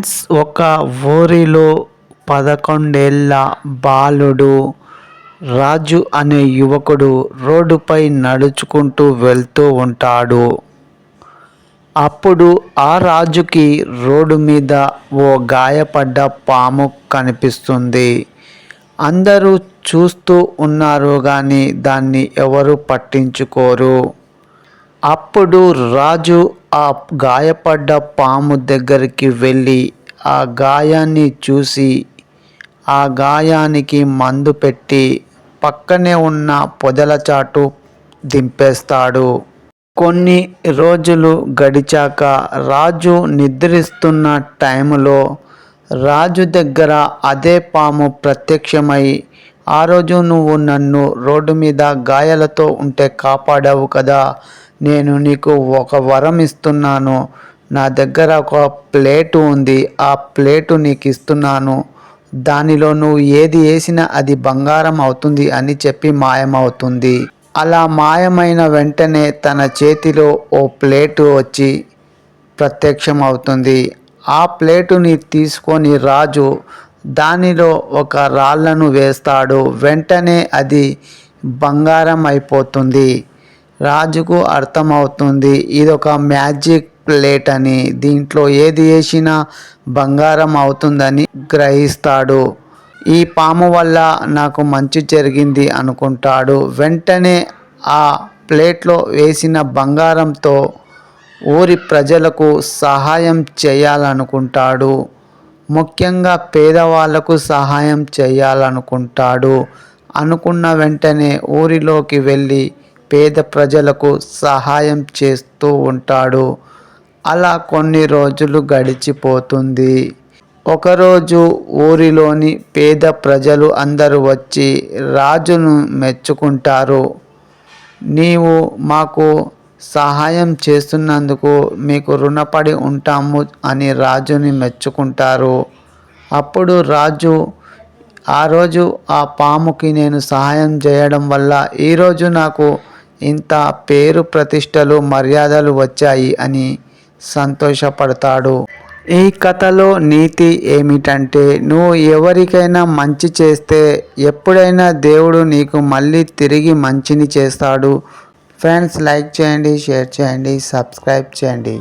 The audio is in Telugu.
ఫ్రెండ్స్ ఒక ఊరిలో పదకొండేళ్ళ బాలుడు రాజు అనే యువకుడు రోడ్డుపై నడుచుకుంటూ వెళ్తూ ఉంటాడు. అప్పుడు ఆ రాజుకి రోడ్డు మీద ఓ గాయపడ్డ పాము కనిపిస్తుంది. అందరూ చూస్తూ ఉన్నారు కానీ దాన్ని ఎవరు పట్టించుకోరు. అప్పుడు రాజు ఆ గాయపడ్డ పాము దగ్గరికి వెళ్ళి ఆ గాయాన్ని చూసి ఆ గాయానికి మందు పెట్టి పక్కనే ఉన్న పొదల చాటు దింపేస్తాడు. కొన్ని రోజులు గడిచాక రాజు నిద్రిస్తున్న టైంలో రాజు దగ్గర అదే పాము ప్రత్యక్షమై ఆ రోజు నువ్వు నన్ను రోడ్డు మీద గాయాలతో ఉంటే కాపాడావు కదా నేను నీకు ఒక వరం ఇస్తున్నాను. నా దగ్గర ఒక ప్లేటు ఉంది. ఆ ప్లేటు నీకు ఇస్తున్నాను దానిలో నువ్వు ఏది వేసినా అది బంగారం అవుతుంది అని చెప్పి మాయమవుతుంది. అలా మాయమైన వెంటనే తన చేతిలో ఓ ప్లేటు వచ్చి ప్రత్యక్షం అవుతుంది ఆ ప్లేటుని తీసుకొని రాజు దానిలో ఒక రాళ్ళను వేస్తాడు. వెంటనే అది బంగారం అయిపోతుంది. రాజుకు అర్థమవుతుంది. ఇది ఒక మ్యాజిక్ ప్లేట్ అని. దీంట్లో ఏది వేసినా బంగారం అవుతుందని గ్రహిస్తాడు. ఈ పాము వల్ల నాకు మంచి జరిగింది అనుకుంటాడు. వెంటనే ఆ ప్లేట్లో వేసిన బంగారంతో ఊరి ప్రజలకు సహాయం చేయాలనుకుంటాడు. ముఖ్యంగా పేదవాళ్ళకు సహాయం చేయాలనుకుంటాడు. అనుకున్న వెంటనే ఊరిలోకి వెళ్ళి పేద ప్రజలకు సహాయం చేస్తూ ఉంటాడు. అలా కొన్ని రోజులు గడిచిపోతుంది. ఒకరోజు ఊరిలోని పేద ప్రజలు అందరూ వచ్చి రాజును మెచ్చుకుంటారు. నీవు మాకు సహాయం చేస్తున్నందుకు మీకు రుణపడి ఉంటాము అని రాజుని మెచ్చుకుంటారు. అప్పుడు రాజు ఆ రోజు ఆ పాముకి నేను సహాయం చేయడం వల్ల ఈరోజు నాకు ఇంత పేరు ప్రతిష్టలు మర్యాదలు వచ్చాయి అని సంతోషపడతాడు. ఈ కథలో నీతి ఏమిటంటే నువ్వు ఎవరికైనా మంచి చేస్తే ఎప్పుడైనా దేవుడు నీకు మళ్ళీ తిరిగి మంచిని చేస్తాడు. ఫ్రెండ్స్ లైక్ చేయండి షేర్ చేయండి సబ్స్క్రైబ్ చేయండి.